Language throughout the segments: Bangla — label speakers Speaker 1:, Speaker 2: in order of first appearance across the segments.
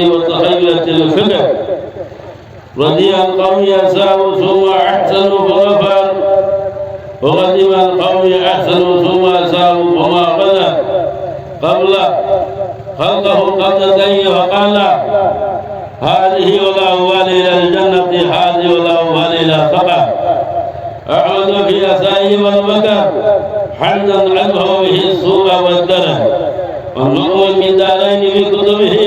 Speaker 1: وتخيلت الفتن رضي القوم أساءوا ثم أحسنوا فغفر وقدم القوم أحسنوا ثم أساءوا فما غنى قبل خلقه قبل زي وقال هذه والأموال إلى الجنة هذه والأموال إلى سبع أعود في أسائي والمكر حمدا عنه به الصورة والدنة والنقم من دارين في كتبه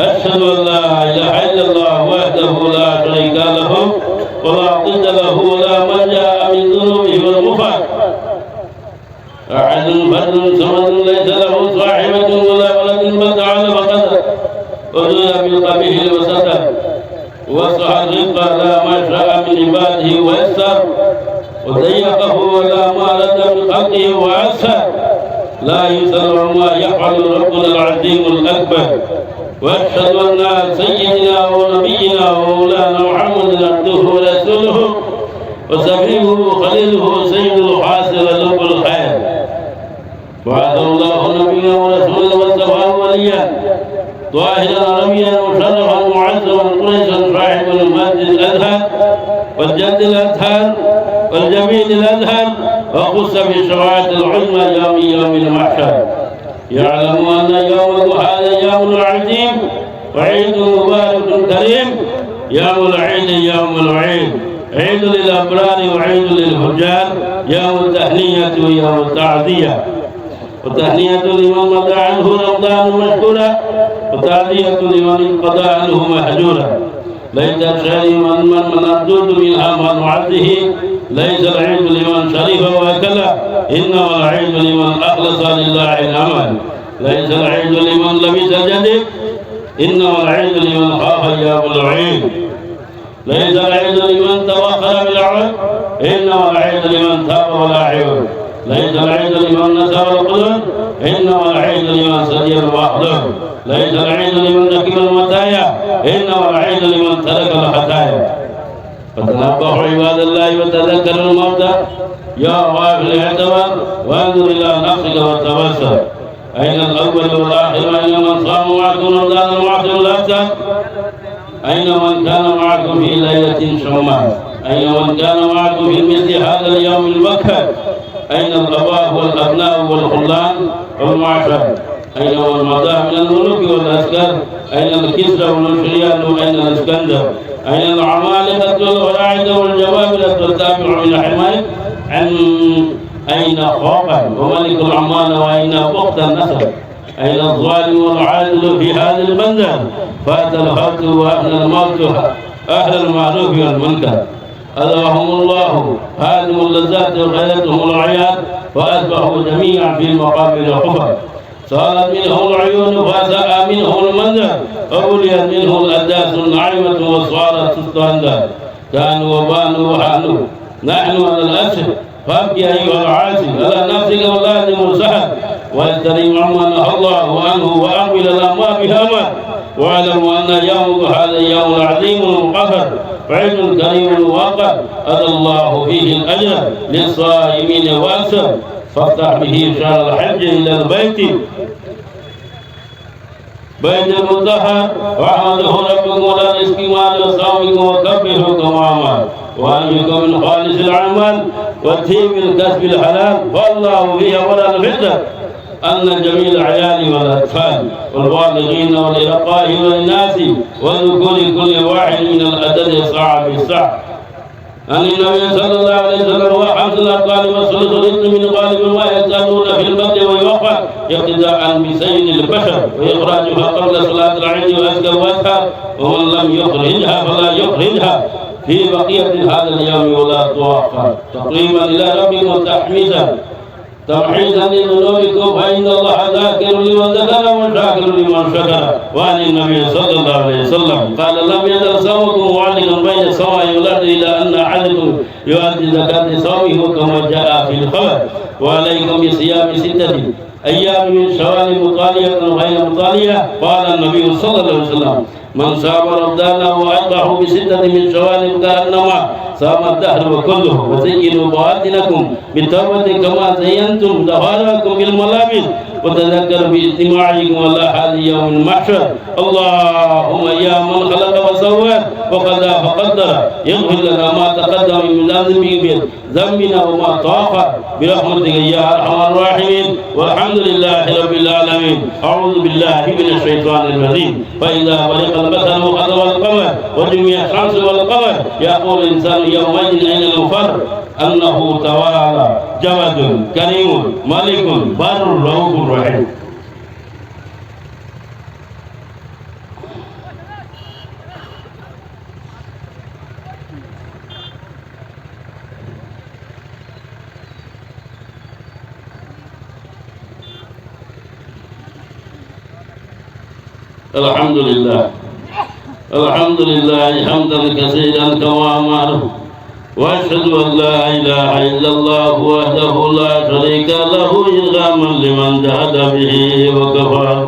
Speaker 1: أشهد أن لا إله إلا الله وحده لا شريك له ولا ضد له ولا ملجأ من ذنوبه والغفر أحد فرد صمد ليس له صاحبة ولا ولد بل تعالى فقد أذن بالقبيح وستر وسع الرزق على ما شاء من عباده ويسر. وضيقه ولا ما لد من خلقه وعسر لا يسأل عما يفعل ربنا العظيم الأكبر. وأشهد أن سيدنا ونبينا ومولانا محمد عبده ورسوله وسفيه خليله سيد الحاصل لب الخير. وعد الله نبينا ورسوله واصطفاه وليا. ظاهرا رميا مشرفا معززا قريشا صاحب المجد الأزهر والجد الأزهر والجميل الأزهر وخص بالشفاعة العظمى يوم يوم المحشر. يعلم أن يوم هذا يوم عظيم وعيد مبارك كريم. يوم العيد يوم العيد. عيد للأبرار وعيد للفجار. يوم التهنية ويوم التعزية. وتهنية لمن مضى عنه رمضان مشكورا. وتعزية لمن انقضى عنه مهجورا. ليس الشاري من من منعتوت من أمان وعده ليس العلم لمن شريف وأكل إنما العلم لمن أخلص لله العمل ليس العلم لمن لبس جديد إنما العلم لمن خاف يوم العين. ليس العلم لمن توخل بالعمل إنما العلم لمن تاب ولا عيون. ليس العيد لمن نسر القدر إنما العيد لمن سجل الوحده ليس العيد لمن ركب المتايا إنما العيد لمن ترك الحتايا. فتنبهوا عباد الله وتذكروا الموت. يا غافل الاعتبار وأنظر إلى نفسك وتبصر أين الأول والآخر؟ أين من صام معكم رمضان المعصر الاكثر أين من كان معكم في ليلة شومان أين من كان معكم في مثل هذا اليوم المكر أين الأباء والأبناء والخلان؟ والمعشر أين هو المضى من الملوك والأسكار أين الكسرى والشريان وأين الإسكندر؟ أين العمالقة والأعدة والجوابرة والتابع من الحماية؟ عن أين خوفا وملك العمان وأين أخت النسب؟ أين الظالم والعادل في هذه البندر؟ فات الخلق وأهل الموت أهل المعروف والمنكر. أذاهم الله. هادم اللذات وغيرتهم العياد وأصبحوا جميعا في المقابر الحفر صارت منه العيون فساء منه المنزل. وبليت منه الأداس النعيمة وصارت تستندى كانوا وبانوا وحانوا نحن على الأسر فابكي أيها العاصي على نفسك ولازم السهل واستريم عما نهى الله عنه وأقبل الأموال بهما واعلموا أن يوم هذا اليوم العظيم المقفر وعيد كريم واقع أتى الله فيه الأجر للصائمين وأكثر فافتح به شهر الحج إلى البيت. بيت المطهر واحمده ربكم ولا رزق مال وصومكم وكبره تماما وأنجكم من خالص العمل وتيم الكسب الحلال. والله فيه ولا الفتنة أن جميع العيال والأطفال والبالغين والإرقاء والناس وذكور كل واحد من الأدب صاع بالصاع. عن النبي صلى الله عليه وسلم هو حمد الأقوال رزق من غالب ما يزالون في البر ويوقع اقتداء بسيد البشر وإخراجها قبل صلاة العيد وأزكى ومن لم يخرجها فلا يخرجها. في بقية هذا اليوم ولا توقع تقريبا إلى ربكم تحميدا تمحيصا لذنوبكم فإن الله ذاكر لمن ذكر وشاكر لمن شكر وعن النبي صلى الله عليه وسلم قال لم يزل صومكم معلقا بين السماء والأرض إلى أن أحدكم يؤدي زكاة صومه كما جاء في الخبر وعليكم بصيام ستة أيام من شوال مطالية غير مطالية قال النبي صلى الله عليه وسلم من صام رمضان وأتبعه بستة من شوال كأنما صام الدهر كله وزينوا بواطنكم بالتوبة كما زينتم ظهاركم بالملابس وتذكر باجتماعكم على هذا يوم المحشر اللهم يا من خلق وسوى وقضى فقدر يغفر لنا ما تقدم من ذنبه ذنبنا وما طاف. برحمتك يا أرحم الراحمين. والحمد لله رب العالمين. أعوذ بالله من الشيطان الرجيم. فإذا برق البصر وخطب القمر وجمع الشمس والقمر يقول الإنسان يومئذ أين المفر أنه توالى جواد كريم ملك بر رؤوف رحيم. الحمد لله الحمد لله حمدا كثيرا كما أمره. وأشهد أن لا إله إلا الله وحده لا شريك له ارغاما لمن جهد به وكفى.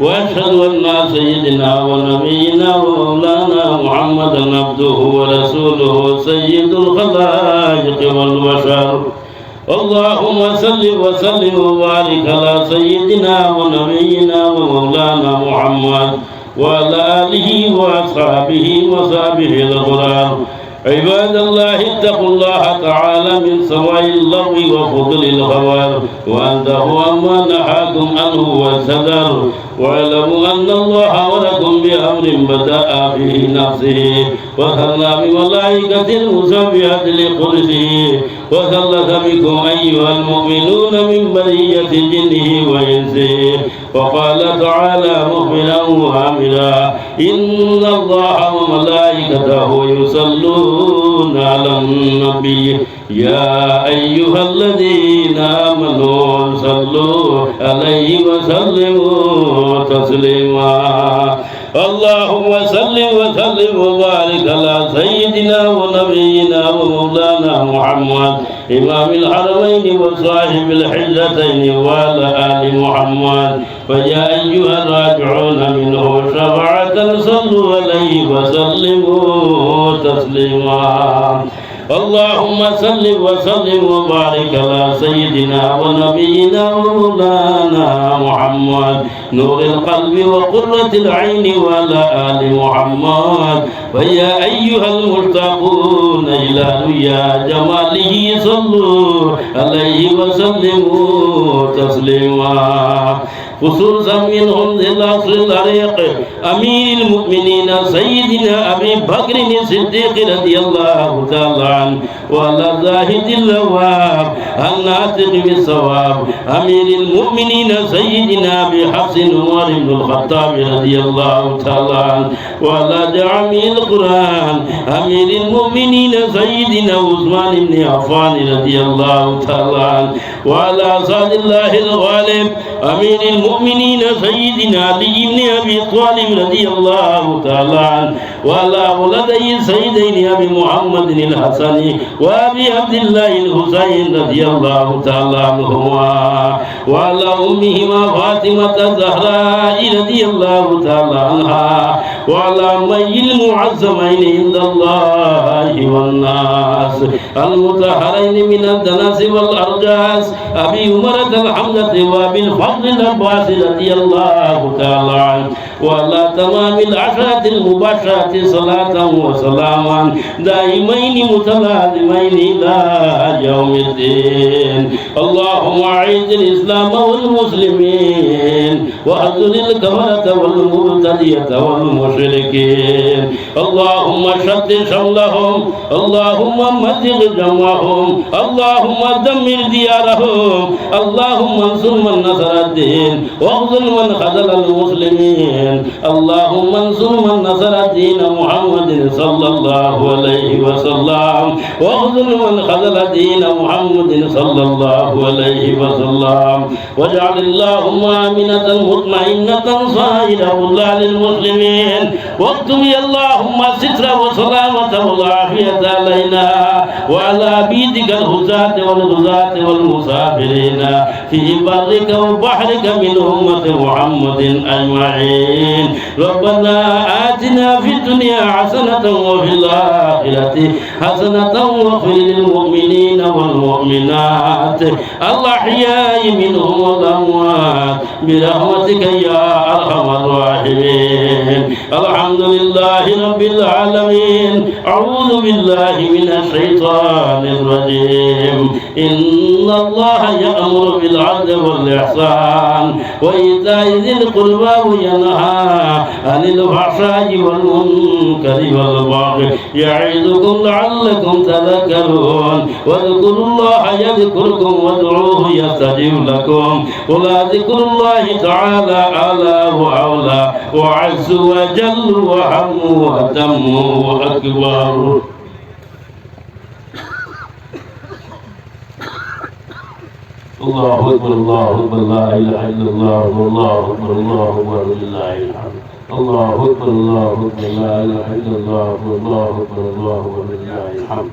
Speaker 1: وأشهد أن سيدنا ونبينا ومولانا محمدا عبده ورسوله سيد الخلائق والبشر. اللهم صل وسلم وبارك على سيدنا ونبينا ومولانا محمد وعلى آله وأصحابه وصحبه الغرام عباد الله اتقوا الله تعالى من سواء اللغو وفضل الغوار وانتهوا عما نهاكم عنه والسدر واعلموا أن الله امركم بأمر بدأ به نفسه. وثنى بملائكة المسبحة لقدسه. وثلث بكم أيها المؤمنون من بريه جنه وإنسه وقال تعالى مخبرا وامرا إن الله وملائكته يصلون على النبي. يا أيها الذين آمنوا صلوا عليه وسلموا تسليما. اللهم صل وسلم وبارك على سيدنا ومولانا محمد إمام الحرمين وصاحب الحجتين وعلى آل محمد. فيا أيها الراجعون منه شفاعة صلوا عليه وسلموا تسليما. اللهم صل وسلم وبارك على سيدنا ونبينا ومولانا محمد. نور القلب وقرة العين وعلى آل محمد. ويا أيها المشتاقون إلى رؤيا جماله صلوا عليه وسلموا تسليما. خصوصا منهم ذي العصر العريق أمير المؤمنين سيدنا أبي بكر الصديق رضي الله تعالى عنه وعلى زاهد اللواب الناطق بالصواب. أمير المؤمنين سيدنا أبي حفص عمر بن الخطاب رضي الله تعالى عنه وعلى جامع القرآن. أمير المؤمنين سيدنا عثمان بن عفان رضي الله تعالى وعلى صاد الله الغالب أمير المؤمنين سيدنا علي بن أبي طالب رضي الله تعالى وعلى ولدي سيدين أبي محمد الحسن وأبي عبد الله الحسين رضي الله تعالى عنهما. وعلى أمهما فاطمة الزهراء رضي الله تعالى عنها. وعلى أمي المعزمين عند الله والناس. المطهرين من الدنس والأرجاس. أبي عمرة الحمدة وأبي الفضل العباس رضي الله تعالى عنه. وعلى تمام العشرة المباشرة صلاة وسلاما دائمين متلازمين إلى يوم الدين اللهم أعز الإسلام والمسلمين وأذل الكفرة والمبتدية والمشركين اللهم شتت شملهم اللهم مزق جمعهم اللهم دمر ديارهم اللهم انصر من نصر الدين واخذل من خذل المسلمين اللهم انصر من نصر الدين محمد صلى الله عليه وسلم واخذل من خذل دين محمد صلى الله عليه وسلم واجعل اللهم آمنة مطمئنة صائرة الله للمسلمين واكتب يا اللهم ستر وسلامة والعافية علينا وعلى عبيدك الهزاة والغزاة والمسافرين في برك وبحرك من أمة محمد أجمعين ربنا آتنا في الدنيا حسنة وفي الآخرة حسنة واغفر للمؤمنين والمؤمنات. الأحياء منهم والأموات برحمتك يا أرحم الراحمين. الحمد لله رب العالمين. أعوذ بالله من الشيطان الرجيم. إن الله يأمر بالعدل والإحسان وإيتاء ذي القربى وينهى عن الفحشاء والمنكر والبغي يعظكم لعلكم تذكرون. واذكروا الله يذكركم وادعوه يستجب لكم. ولذكر الله تعالى أعلى وأولى وعز وجل وهم وأتم وأكبر. الله أكبر الله أكبر لا إله إلا الله والله أكبر الله أكبر لله الحمد. الله أكبر الله أكبر لا إله إلا الله والله أكبر الله أكبر لله الحمد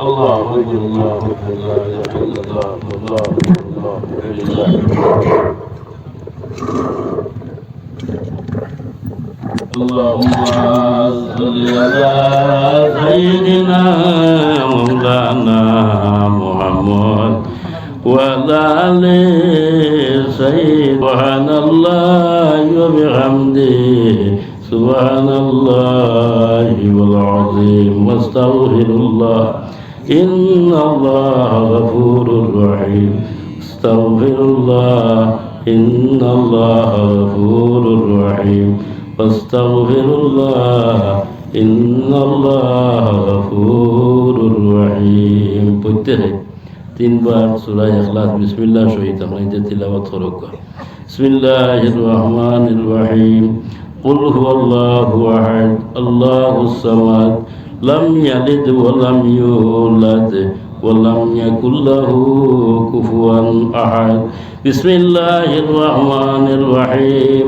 Speaker 1: الله أكبر. الله أكبر لا إله إلا الله والله أكبر الله أكبر لله الحمد اللهم صل على سيدنا مولانا محمد. وضل سبحان الله وبحمده سبحان الله العظيم واستغفر الله إن الله غفور رحيم استغفر الله إن الله غفور رحيم واستغفر الله إن الله غفور رحيم. তিনবার সূরা ইখলাস বিসমিল্লাহ সহিত আমরা এটা তিলাওয়াত করব বিসমিল্লাহির রহমানির রহিম قل هو الله أحد الله الصمد لم يلد ولم يولد ولم يكن له كفوا أحد بسم الله الرحمن الرحيم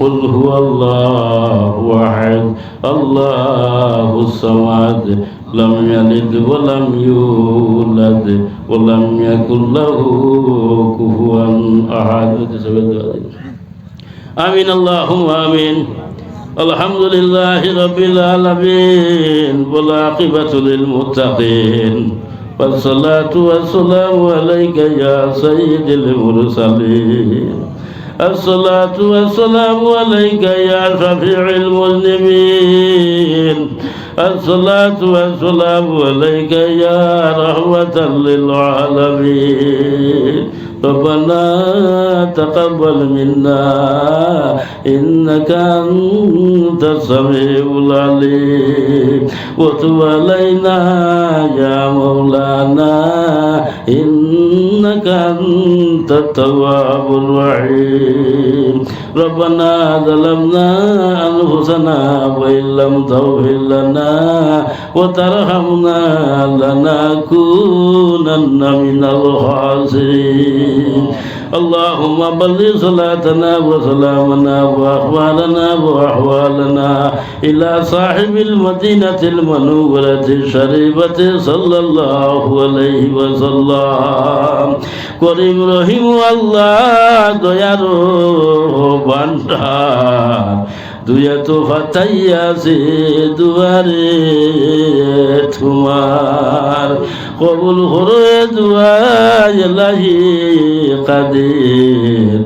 Speaker 1: قل هو الله أحد الله الصمد لم يلد ولم يولد ولم يكن له كفوا أحد آمين اللهم آمين الحمد لله رب العالمين والعاقبة للمتقين والصلاة والسلام عليك يا سيد المرسلين الصلاة والسلام عليك يا شفيع المذنبين. الصلاة والسلام عليك يا رحمة للعالمين. ربنا تقبل منا إنك أنت السميع العليم. وتب علينا يا مولانا إنك أنت التواب الرحيم ربنا ظلمنا أنفسنا وإن لم تغفر لنا وترحمنا لنكونن من الخاسرين اللهم بلغ صلاتنا وسلامنا وأحوالنا وأحوالنا إلى صاحب المدينة المنورة الشريفة صلى الله عليه وسلم করিম রহিম আল্লাহ দয়ার ভান্ডার দুই তো ফাতাইয়াছে দুয়ারে তোমার কবুল করে দুয়াই কাদের।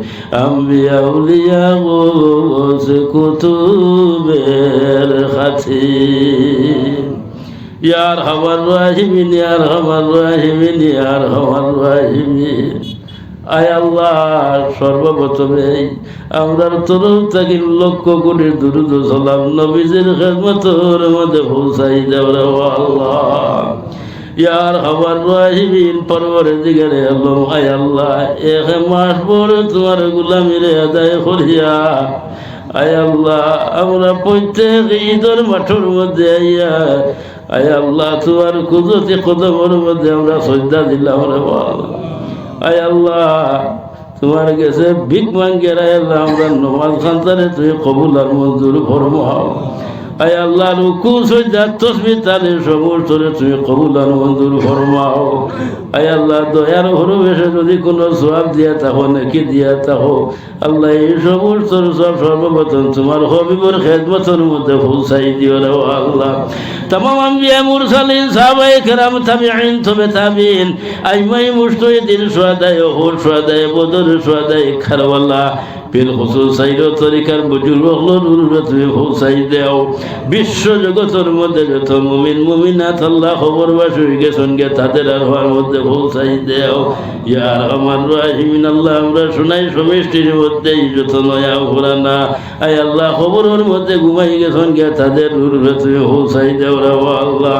Speaker 1: আম্বিয়া, উলিয়া গোস কুতুবের খাতির ইয়ার হমার রাহিমিন ইয়ার হমার রাহিমিন ইয়ার হমার রাহিমিন। আয় আল্লাহ, সর্বপ্রথমে আমরা তরফ থাকি লক্ষ কোটি দুরুদ সালাম নবীজির খেদমতর মধ্যে পৌঁছাই দেওয়া আল্লাহ। ইয়ার হবার আল্লাহ, আয় আল্লাহ, এক মাস পরে তোমার গুলামিরে আদায় করিয়া, আয় আল্লাহ, আমরা প্রত্যেক ঈদের মাঠের মধ্যে আইয়া, আয় আল্লাহ, তোমার কুদরতি কদমের মধ্যে আমরা শ্রদ্ধা দিলাম রে বল আয় আল্লাহ, তোমার কাছে ভিক মাঙ্গের আয় আল্লাহ আমরা নমাজ খান্তারে তুই কবুল আর মঞ্জুর ফরম হও আয় আল্লাহ রুকু সজ্জা, তসবি তারে সমস্ত তুমি কবুল আর মঞ্জুর ফরমাও। আয় আল্লাহ, দয়ার ঘরে বেশে যদি কোনো সব দিয়া থাকো, নাকি দিয়া থাকো, আল্লাহ এই সমস্ত সব সর্বপ্রথম তোমার হবিবর খেদমতের মধ্যে পৌঁছাই দিও রে আল্লাহ। তমাম আম্বিয়া, মুরসালিন সাহাবাই কেরাম, তাবিঈন, তবে তাবিন আইমাই, মুস্তাহিদিন সুহাদায়ে উহুদ সুহাদায়ে বদর সুহাদায়ে কারবালা বিল বিশ্ব জগতের মধ্যে যত মুমিন, মুমিনাত, আল্লাহ খবর বাস হয়ে গেছেন গে তাদের আর হওয়ার মধ্যে পৌঁছাই দেও ইয়ার আমার রাহিমিন, আল্লাহ আমরা শোনাই সমষ্টির মধ্যে যত নয়া ঘোরানা। আয় আল্লাহ খবরের মধ্যে ঘুমাই গেছেন গে তাদের রূপে তুমি পৌঁছাই দেও রে আল্লাহ।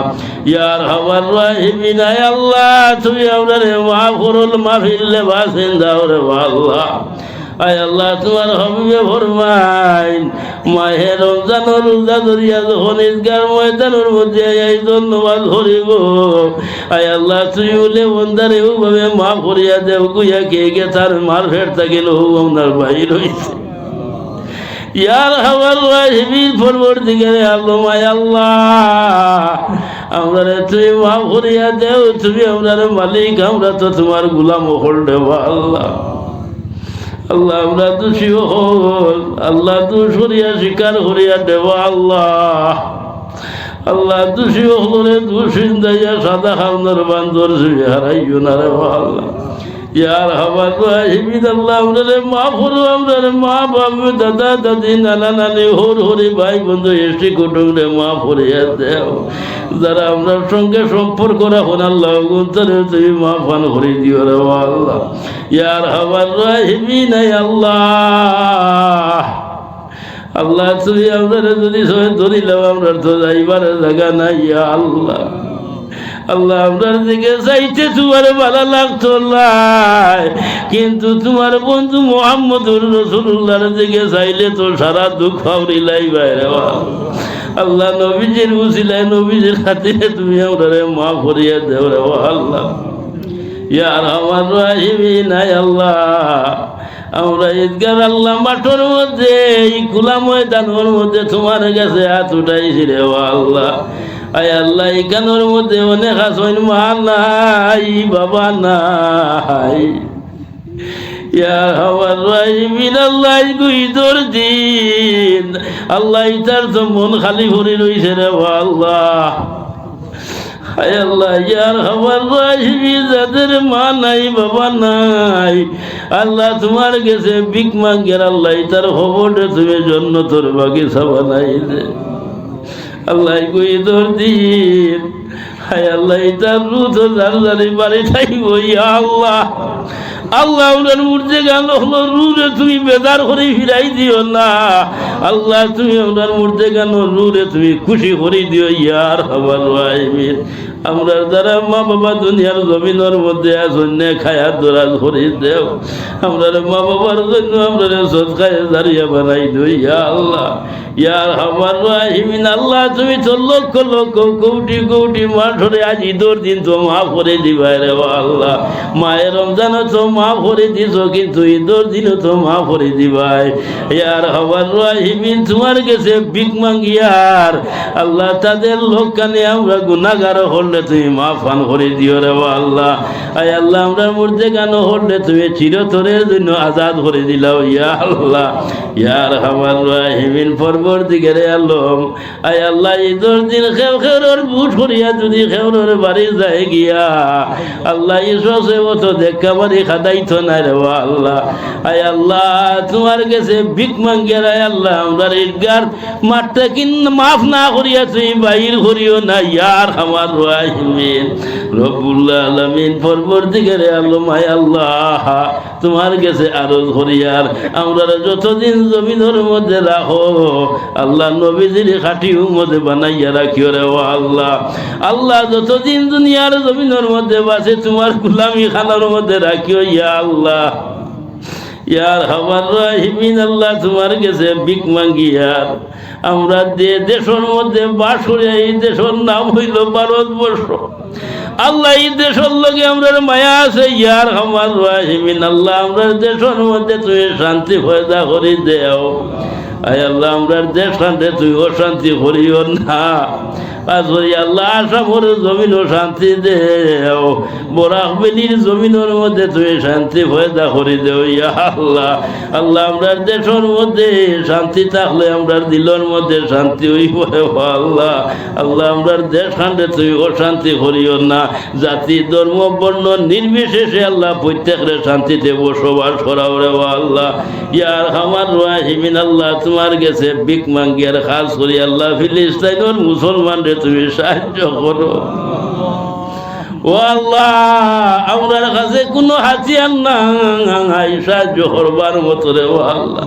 Speaker 1: ইয়ার আমার রাহিমিন, আয় আল্লাহ, তুমি আমরা রে মা ফুরুল মাহফিল বাসিন দাও রে আল্লাহ। আয় আল্লাহ, তোমার হবিবে ফরমাইন। মাহে রমজান, রোজা ধরিয়া যখন ঈদগার ময়দানের মধ্যে এই ধন্যবাদ করিব। আয় আল্লাহ তুই বলে, বন্দারে ভাবে মা করিয়া দেও গুইয়া কে গে তার মার ফের থাকিল আপনার বাহির হইছে ইয়ার হওয়ার রাহিবির ফরবর দিকে আল্লাহ মায় আল্লাহ আমরা তুই মা করিয়া দেও, তুমি আপনার মালিক, আমরা তো তোমার গুলাম হল দেবা আল্লাহ। আল্লাহ, আমরা দোষী হল। আল্লাহ দোষ হরিয়া স্বীকার হরিয়া দেব আল্লাহ। আল্লাহ দোষী হলে দোষী দাইয়া সাদা খাওয়ানোর বান্দর হারাইও না রে আল্লাহ ইয়ার হবার রাহিবিদ আল্লাহ আমরারে মা ফুরু মা দাদা, দাদি, নানা, নানি, হর, হরি, ভাই, বন্ধু এসটি কুটুম রে, মা দেও। যারা সঙ্গে সম্পর্ক রাখুন, আল্লাহ গুন্তরে তুমি মা ফান দিও রে আল্লাহ। ইয়ার হবার নাই আল্লাহ। আল্লাহ, তুমি আপনারা যদি ধরিলাম আমরা তো যাইবার জায়গা নাই আল্লাহ। আল্লাহ আপনার দিকে চাইতে তোমার ভালো লাগতো নাই কিন্তু তোমার বন্ধু মোহাম্মদুর রসুল্লাহর দিকে চাইলে তো সারা দুঃখ ফাউরিলাই বাইরে আল্লাহ নবীজির উচিলায় নবীজির খাতিরে তুমি আমরা মা ভরিয়া দেও রে আল্লাহ। ইয়ার আমার রাহিমি নাই আল্লাহ। আমরা ঈদগার আল্লাহ মাঠের মধ্যে, এই খোলা ময়দানের মধ্যে তোমার কাছে হাত উঠাইছি রে আল্লাহ। আয় আল্লাহ এখানের মধ্যে অনেক আসন মা নাই, বাবা নাই। আল্লাহ মন খালি মা নাই, বাবা নাই। আল্লাহ তোমার কাছে বিক মাঙ্গের আল্লাহ তার খবরটা তুমি জন্য তোর বাগিচা বানাই দে। আল্লাহ কই তোর দিন? হায় আল্লাহ তার রুদ জারি বাড়ি থাকব আল্লাহ। আল্লাহ ওনার মূর্তি গান হলো রুরে তুমি বেদার করে ফিরাই দিও না। আল্লাহ তুমি ওনার মূর্তি গান রুরে তুমি খুশি করে দিও, ইয়ার হবার আমরা যারা মা বাবা দুনিয়ার জমিনের মধ্যে আসন্য খায়া দোরাজ করে দেও। আমরা মা বাবার জন্য আমরা সৎকায় দাঁড়িয়ে বানাই দিও ইয়া আল্লাহ। ইয়ার আমার রাহিমিন, আল্লাহ তুমি তো লক্ষ লক্ষ কৌটি কৌটি মাঠরে আজ ঈদর দিন তো মা ভরে দিবাই রে আল্লাহ। মায়ের রমজান তো মা ভরে দিছ, কিন্তু ঈদর দিন তো মা ভরে দিবাই। ইয়ার হবার রাহিমিন, তোমার কাছে বিক মাঙ্গিয়ার আল্লাহ তাদের লোক কানে আমরা গুনাগার হলে তুমি মা ফান করে দিও রে আল্লাহ। আয় আল্লাহ, আমরা মূর্তে গান হলে তুমি চিরতরের জন্য আজাদ করে দিলাও, ইয়া আল্লাহ। ইয়ার হবার রাহিমিন পর্বর দিকে রে আল্লাহ, আয় আল্লাহ ঈদর দিন খেউ খেউর বুট করিয়া যদি খেউর বাড়ি যায় গিয়া, আল্লাহ ইসে তো দেখা বাড়ি খাদাইতো না রে আল্লাহ। আয় আল্লাহ, তোমার কাছে ভিক মাঙ্গিয়া রে আল্লাহ, আমরা ঈদগার মাঠটা কিন মাফ না করিয়া তুই বাহির করিও না ইয়ার আমার রাহিমিন রব্বুল্লাহ আলামিন পরবর দিকে রে আল্লাহ মায় আল্লাহ, তোমার কাছে আরজ করিয়ার আমরা যতদিন জমিনের মধ্যে রাখো, আল্লাহ নবীজির খাটি মধ্যে বানাইয়া রাখিও রে, ও আল্লাহ। আল্লাহ যতদিন দুনিয়ার জমিনের মধ্যে বাসে, তোমার গুলামি খানার মধ্যে রাখিও, ইয়া আল্লাহ। ইয়ার হবার রাহিমিন আল্লাহ তোমার কাছে বিক মাঙ্গি আর। আমরা যে দেশের মধ্যে বাস করি, এই দেশের নাম হইল ভারতবর্ষ। আল্লাহ এই দেশের লগে আমরা মায়া আছে, ইয়ার হবার রাহিমিন আল্লাহ আমরা দেশের মধ্যে তুমি শান্তি পয়দা করি দেও। আয় আল্লাহ আমরা দেশ শান্তি তুই অশান্তি করিও না। আল্লাহ শান্তি দেও। জমিনের মধ্যে শান্তি পয়দা করে দেও, ইয়া আল্লাহ। আল্লাহ আমরা দেশের মধ্যে শান্তি থাকলে আমরা দিলের মধ্যে শান্তি আল্লাহ। আল্লাহ আমরা দেশ খান্ডে অশান্তি করিও না। জাতি, ধর্ম, বর্ণ নির্বিশেষে আল্লাহ প্রত্যেকের শান্তিতে বসবাস করাও, রে আল্লাহ। ইয়ার আমার রাহিমিন, আল্লাহ তোমার গেছে বিক মাঙ্গিয়ার খাস করি, আল্লাহ ফিলিস্তাইনের মুসলমান রে তুমি সাহায্য করো। ও আল্লাহ আমার কাছে কোনো হাতিয়ার নাই। সাহায্য করবার মতো রে ও আল্লাহ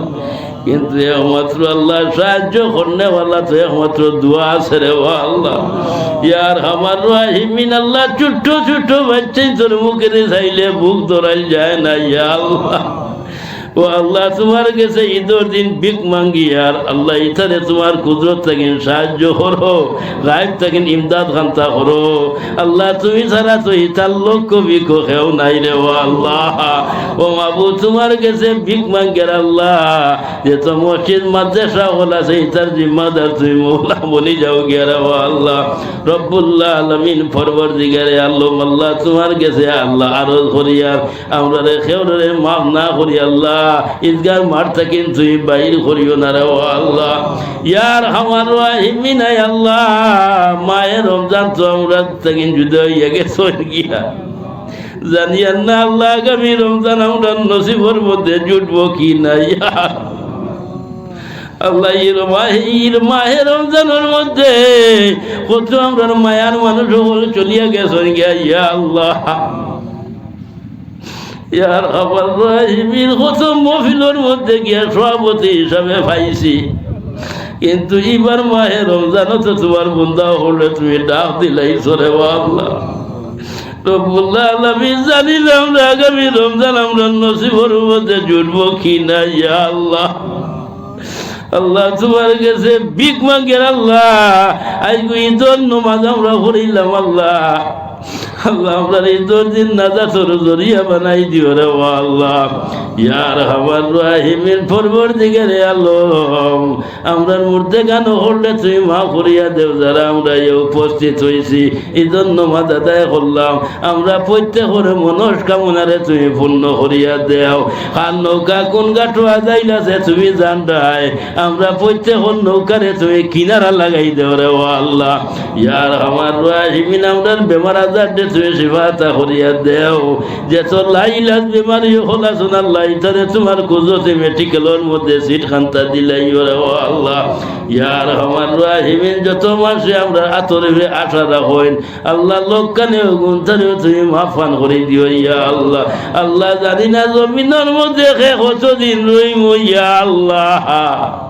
Speaker 1: কিন্তু একমাত্র আল্লাহ সাহায্য করনে আল্লাহ তো একমাত্র দোয়া আছে রে ও আল্লাহ ইয়ার আমার রাহিমিন আল্লাহ ছোট্ট ছোট্ট বাচ্চাই তোর মুখে চাইলে বুক ধরাই যায় না, ইয়া আল্লাহ। ও আল্লাহ তোমার কাছে ঈদের দিন বিক মাঙ্গি, আর আল্লাহ ইথারে তোমার কুদরত থাকেন, সাহায্য করো গায়েব থাকেন, ইমদাদ খান্তা করো। আল্লাহ তুমি ছাড়া তো ইতার লক্ষ্য বিক হেও নাই রে, ও আল্লাহ। ও মাবু তোমার কাছে বিক মাঙ্গের আল্লাহ, যে তো মসজিদ, মাদ্রাসা হল আছে ইতার জিম্মাদার তুমি মৌলা বলি যাও গিয়া রে, ও আল্লাহ। রব্বুল্লাহ আলমিন ফরবর দিগারে আল্লাহ আল্লাহ তোমার কাছে আল্লাহ আরও করিয়ার আমরা রে খেউরে মাফ না করি, আল্লাহ। ঈদগার মাঠ থাকেন তুই বাইর করিও না রে ও আল্লাহ। ইয়ার আমার রাহিমি নাই আল্লাহ। মায়ের রমজান তো আমরা থাকেন যুদ্ধ হইয়া গেছে গিয়া। জানিয়ান না আল্লাহ আগামী রমজান আমরা নসিবর মধ্যে জুটবো কি নাই। আল্লাহ ইর মাহে ইর মাহে রমজানের মধ্যে কত আমরা মায়ার মানুষ চলিয়া গেছেন গিয়া, ইয়া আল্লাহ। ইয়ার রাহিমির কত মফিলের মধ্যে গিয়া সভাপতি হিসাবে পাইছি। কিন্তু এবার মাহে রমজানও তো তোমার বন্ধা হলে তুমি ডাক দিলাই সরে আল্লাহ রব্বুল্লাহ আলামিন জানিলাম না আগামী রমজান আমরা নসিবর মধ্যে জুটবো কি না ইয়া আল্লাহ। আল্লাহ তোমার কাছে বিক মাঙ্গের আল্লাহ আজকে ঈদর নমাজ আমরা পড়িলাম আল্লাহ। আল্লাহ আমরা ঈদর দিন নাজা তোর জরিয়া বানাই দিও রে ও আল্লাহ। ইয়ার হামার রাহিমের দিকে রে আলম, আমরা মূর্তে গান হলে তুমি মা করিয়া দেও, যারা আমরা এ উপস্থিত হয়েছি ঈদর নমাজ আদায় করলাম। আমরা প্রত্যেকের মনস্কামনারে তুমি পূর্ণ করিয়া দেও। আর নৌকা কোন তুমি আমরা প্রত্যেকের নৌকারে তুমি কিনারা লাগাই দেও রে ও আল্লাহ। ইয়ার আমার রাহিমিন, আমরা বেমার আজার দে তুমি সেবাতা করিয়া দেও। যে তোর লাইলাস বেমারি হলা লাইটারে তোমার মেডিকেলের মধ্যে সিট খান্তা দিলাই ওরে ও আল্লাহ ইয়ার আমার রাহিমিন, যত মাসে আমরা আতরে আশা রাখেন, আল্লাহ লোকানে গুন্থারে তুমি মাফান করে দিও, ইয়া আল্লাহ। আল্লাহ জানি না জমিনের মধ্যে কতদিন রইম, ইয়া আল্লাহ।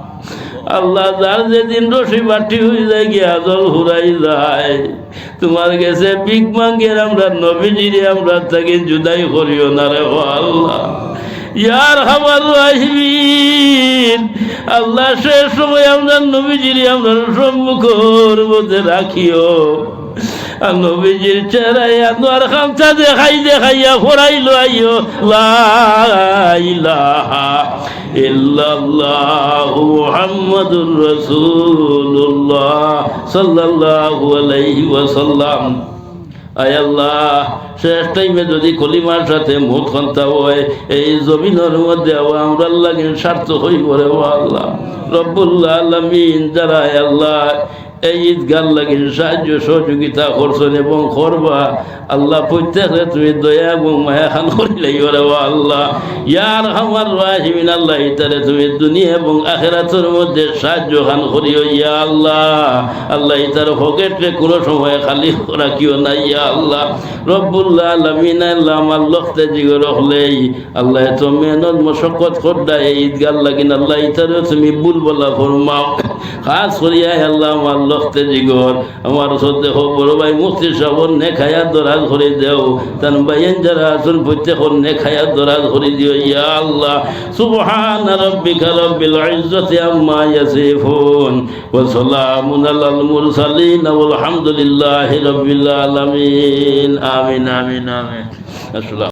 Speaker 1: আল্লাহ যার যেদিন রসি বাটি হয়ে যায়, গিয়া জল হুরাই যায়। তোমার কাছে বিগ মাঙ্গের আমরা নবীজিরে আমরা তাকে জুদাই করিও না রে আল্লাহ। ইয়ার হামার রাহিমিন, আল্লাহ শেষ সময় আমরা নবীজিরে আমরা সম্মুখর মধ্যে রাখিও। নবীজির চেহারায় আনোয়ার খামচা দেখাই দেখাইয়া ফরাইলো আইও লা ইলাহা ইল্লাল্লাহু মুহাম্মাদুর রাসূলুল্লাহ সাল্লাল্লাহু আল্লাহ, শেষ টাইমে যদি কলিমার সাথে মুখ খন্তা হয়, এই জমিনের মধ্যে আমরা লাগে স্বার্থ হই ও আল্লাহ। রব্বুল্লাহ আলমিন, যারা আল্লাহ এই ঈদগার লাগে সাহায্য সহযোগিতা করছেন এবং করবা। আল্লাহ প্রত্যেকে তুমি দয়া এবং মায়া খান করিলে ওরে ও আল্লাহ ইয়ার আমার রাহিমিন, আল্লাহ, ইতারে তুমি দুনিয়া এবং আখেরাতের মধ্যে সাহায্য খান করিও, ইয়া আল্লাহ। আল্লাহ, ইতার পকেটে কোনো সময় খালি রাখিও না, ইয়া আল্লাহ। রব্বুল্লাহ আলমিন, আল্লাহ আমার লখতে জিগো রখলেই আল্লাহ তো মেহনত মশক্কত করডা এই ঈদগার লাগিন আল্লাহ ইতারে তুমি বুল বলা ফরমাও। খাস করিয়া আল্লাহ, আমার লখতে জিগর। আমার হোক বড় ভাই মুফতি সাবন নে খায়া দরাজ করে দেও। তান বাইন যারা আসুন প্রত্যেক নে খায়া দরাজ করে দিও, ইয়া আল্লাহ। সুবহান রাব্বিকা রব্বিল ইজ্জাতি আম্মা ইয়াসিফুন। ওয়া সালামুন আলাল মুরসালিন ওয়াল হামদুলিল্লাহি রাব্বিল আলামিন। আমিন আমিন আমিন। আসসালাম